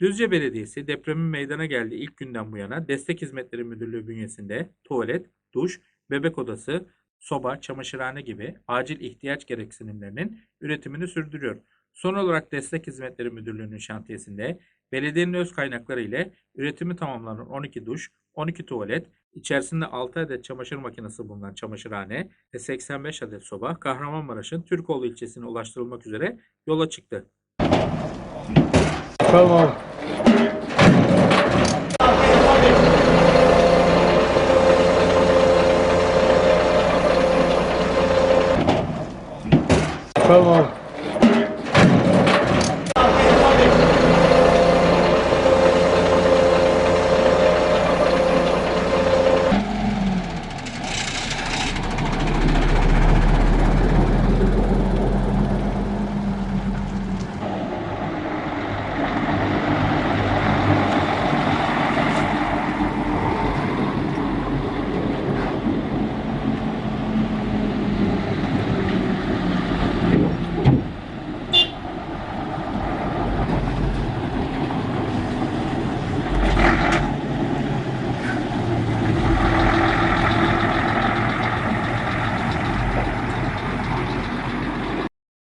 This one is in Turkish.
Düzce Belediyesi depremin meydana geldiği ilk günden bu yana Destek Hizmetleri Müdürlüğü bünyesinde tuvalet, duş, bebek odası, soba, çamaşırhane gibi acil ihtiyaç gereksinimlerinin üretimini sürdürüyor. Son olarak Destek Hizmetleri Müdürlüğü'nün şantiyesinde belediyenin öz kaynakları ile üretimi tamamlanan 12 duş, 12 tuvalet, içerisinde 6 adet çamaşır makinesi bulunan çamaşırhane ve 85 adet soba Kahramanmaraş'ın Türkoğlu ilçesine ulaştırılmak üzere yola çıktı. Tamam. Tamam.